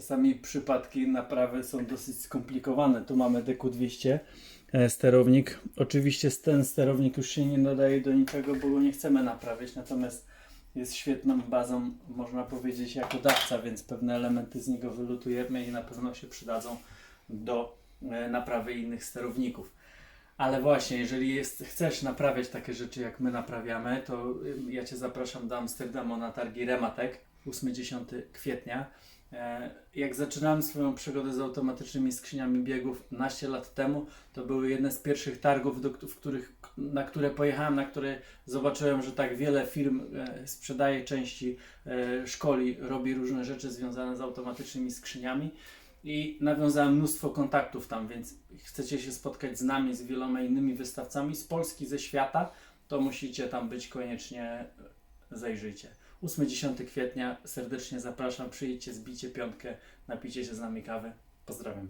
czasami przypadki naprawy są dosyć skomplikowane. Tu mamy DQ200 e, sterownik. Oczywiście ten sterownik już się nie nadaje do niczego, bo go nie chcemy naprawiać, natomiast jest świetną bazą, można powiedzieć, jako dawca, więc pewne elementy z niego wylutujemy i na pewno się przydadzą do e, naprawy innych sterowników. Ale właśnie, jeżeli jest, chcesz naprawiać takie rzeczy, jak my naprawiamy, to y, ja Cię zapraszam do Amsterdamu na targi Rematek 8-10 kwietnia. E, Jak zaczynałem swoją przygodę z automatycznymi skrzyniami biegów naście lat temu, to były jedne z pierwszych targów, do, w których, na które pojechałem, na które zobaczyłem, że tak wiele firm e, sprzedaje części, e, szkoli, robi różne rzeczy związane z automatycznymi skrzyniami i nawiązałem mnóstwo kontaktów tam, więc chcecie się spotkać z nami, z wieloma innymi wystawcami z Polski, ze świata, to musicie tam być koniecznie, zajrzyjcie. 8-10 kwietnia serdecznie zapraszam, przyjdźcie, zbijcie piątkę, napijcie się z nami kawy. Pozdrawiam.